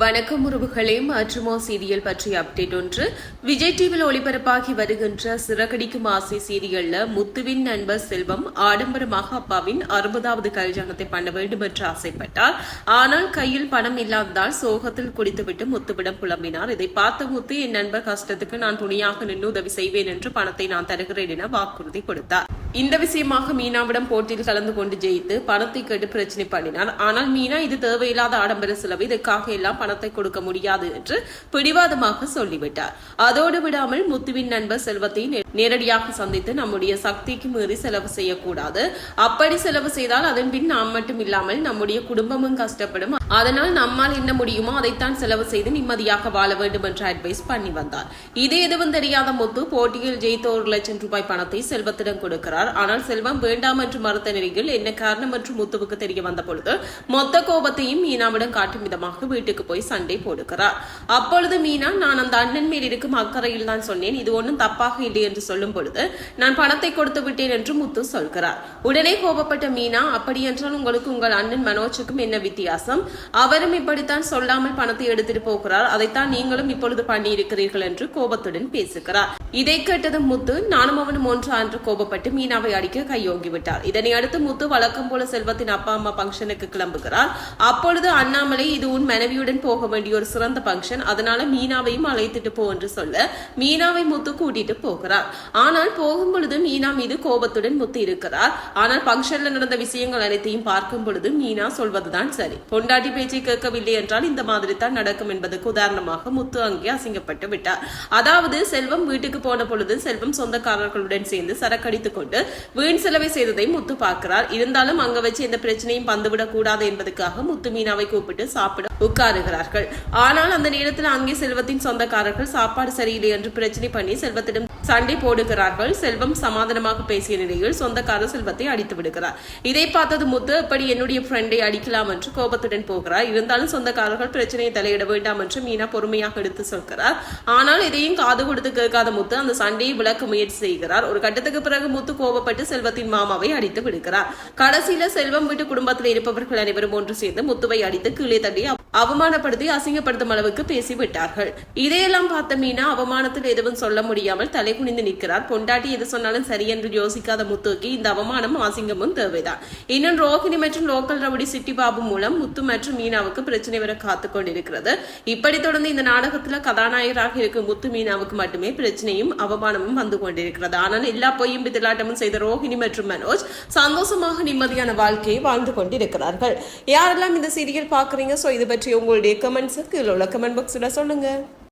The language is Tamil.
வணக்கம் உறவுகளே மாற்றுமோ சீரியல் பற்றிய அப்டேட் ஒன்று. விஜய் டிவியில் ஒளிபரப்பாகி வருகின்ற சிறகடிக்கும் ஆசை சீரியல்ல முத்துவின் நண்பர் செல்வம் ஆடம்பரமாக அப்பாவின் அறுபதாவது கல்யாணத்தை பண்ண வேண்டும் என்று ஆசைப்பட்டார். ஆனால் கையில் பணம் இல்லாததால் சோகத்தில் குடித்துவிட்டு முத்துவிடம் புலம்பினார். இதை பார்த்த முத்து என் நண்பர் கஷ்டத்துக்கு நான் துணியாக நின்று உதவி செய்வேன் என்று பணத்தை நான் தருகிறேன் என வாக்குறுதி கொடுத்தார். இந்த விஷயமாக மீனாவிடம் போட்டியில் கலந்து கொண்டு ஜெயித்து பணத்தை கேட்டு பிரச்சனை பண்ணினார் ஆனால் மீனா இது தேவையில்லாத ஆடம்பர செலவு. இதற்காக எல்லாம் பணத்தை கொடுக்க முடியாது என்று பிடிவாதமாக சொல்லிவிட்டார். அதோடு விடாமல் முத்துவின் நண்பர் செல்வத்தை நே- நேரடியாக சந்தித்து நம்முடைய சக்திக்கு மீறி செலவு செய்யக்கூடாது. அப்படி செலவு செய்தால் அதன் பின் நாம் மட்டும் இல்லாமல் நம்முடைய குடும்பமும் கஷ்டப்படும். அதனால் நம்மால் என்ன முடியுமோ அதைத்தான் செலவு செய்து நிம்மதியாக வாழ வேண்டும் என்று அட்வைஸ் பண்ணி வந்தார். இது எதுவும் தெரியாத முத்து போட்டியில் ஜெயித்த ஒரு லட்சம் ரூபாய் பணத்தை செல்வத்திடம் கொடுக்கிறார். ஆனால் செல்வம் வேண்டாம் என்று மறுத்த நிலையில் என்ன காரணம் என்று முத்துவுக்கு தெரிய வந்த பொழுது மொத்த கோபத்தையும் மீனாவிடம் காட்டும் விதமாக வீட்டுக்கு போய் சண்டை போடுகிறார். அப்பொழுது மீனா நான் அந்த அண்ணன் மேல் இருக்கும் அக்கறையில் தான் சொன்னேன். இது ஒன்றும் தப்பாக இல்லை என்று சொல்லும் பொழுது நான் பணத்தை கொடுத்து விட்டேன் என்று முத்து சொல்கிறார். உடனே கோபப்பட்ட மீனா அப்படி என்றால் உங்களுக்கு உங்கள் அண்ணன் மனோஜுக்கும் என்ன வித்தியாசம்? அவரும் இப்படித்தான் சொல்லாமல் பணத்தை எடுத்துட்டு போகிறார். அதைத்தான் நீங்களும் இப்பொழுது பண்ணி இருக்கிறீர்கள் என்று கோபத்துடன் பேசுகிறார். இதை கேட்டதும் முத்து நானும் அவனும் ஒன்று அன்று கோபப்பட்டு மீனாவை அடிக்க கையோங்கி விட்டார். இதனை அடுத்து முத்து வழக்கம் போல செல்வத்தின் அப்பா அம்மா பங்கனுக்கு கிளம்புகிறார். அப்பொழுது அண்ணாமலை இது உன் மனைவியுடன் போக வேண்டிய ஒரு சிறந்த பங்கன் அதனால மீனாவையும் அழைத்துட்டு போ என்று சொல்ல மீனாவை முத்து கூட்டிட்டு போகிறார். ஆனால் போகும் பொழுது மீனா மீது கோபத்துடன் முத்து இருக்கிறார். ஆனால் பங்கன்ல நடந்த விஷயங்கள் அனைத்தையும் பார்க்கும் பொழுது மீனா சொல்வதுதான் சரி. பொண்டாட்டி பேச்சை கேட்கவில்லை என்றால் இந்த மாதிரி தான் நடக்கும் என்பதற்கு உதாரணமாக முத்து அங்கே அசிங்கப்பட்டு விட்டார். அதாவது செல்வம் வீட்டுக்கு போன பொழுது செல்வம் சொந்தக்காரர்களுடன் சேர்ந்து சரக்கடித்துக் கொண்டு வீண் செலவை செய்ததை முத்து பார்க்கிறார். இருந்தாலும் அங்க வச்சு எந்த பிரச்சனையும் வந்துவிடக் கூடாது என்பதற்காக முத்து மீனாவை கூப்பிட்டு சாப்பிட உட்காருகிறார்கள். ஆனால் அந்த நேரத்தில் அங்கே செல்வத்தின் சொந்தக்காரர்கள் சாப்பாடு சரியில்லை என்று பிரச்சனை பண்ணி செல்வத்திடம் சண்டை போடுகிறார்கள். செல்வம் சமாதானமாக பேசிய நிலையில் சொந்தக்கார செல்வத்தை அடித்து விடுகிறார். இதை பார்த்தது முத்து எப்படி என்னுடைய ஃப்ரெண்டை அடிக்கலாம் என்று கோபத்துடன் போகிறார். இருந்தாலும் சொந்தக்காரர்கள் பிரச்சனையை தலையிட வேண்டாம் என்று மீனா பொறுமையாக எடுத்து சொல்கிறார். ஆனால் இதையும் காது கொடுத்து கேட்காத முத்து அந்த சண்டையை விளக்க முயற்சி செய்கிறார். ஒரு கட்டத்துக்கு பிறகு முத்து கோபப்பட்டு செல்வத்தின் மாமாவை அடித்து விடுகிறார். கடைசியில செல்வம் வீட்டு குடும்பத்தில் இருப்பவர்கள் அனைவரும் ஒன்று சேர்ந்து முத்துவை அடித்து கீழே தள்ளி அவமானப்படுத்தி அசிங்கப்படுத்தும் அளவுக்கு பேசி விட்டார்கள் இதையெல்லாம் பார்த்த மீனா அவமானத்தில் எதுவும் சொல்ல முடியாமல் தலை குனிந்து நிற்கிறார். பொண்டாட்டி எது சொன்னாலும் சரி என்று யோசிக்காத முத்துக்கு இந்த அவமானம் அசிங்கமும் தேவைதான். இன்னும் ரோஹிணி மற்றும் லோக்கல் ரவுடி சிட்டி பாபு மூலம் முத்து மற்றும் மீனாவுக்கு பிரச்சனை வர காத்து கொண்டிருக்கிறது. இப்படி தொடர்ந்து இந்த நாடகத்துல கதாநாயகராக இருக்கும் முத்து மீனாவுக்கு மட்டுமே பிரச்சனையும் அவமானமும் வந்து கொண்டிருக்கிறது. ஆனால் எல்லா பொய்யும் பித்தலாட்டமும் செய்த ரோஹிணி மற்றும் மனோஜ் சந்தோஷமாக நிம்மதியான வாழ்க்கையை வாழ்ந்து கொண்டிருக்கிறார்கள். யாரெல்லாம் இந்த சீரியல் பாக்குறீங்க சோ இது பற்றி உங்களுடைய கமெண்ட்ஸ் கீழே உள்ள கமெண்ட் பாக்ஸில் சொல்லுங்க.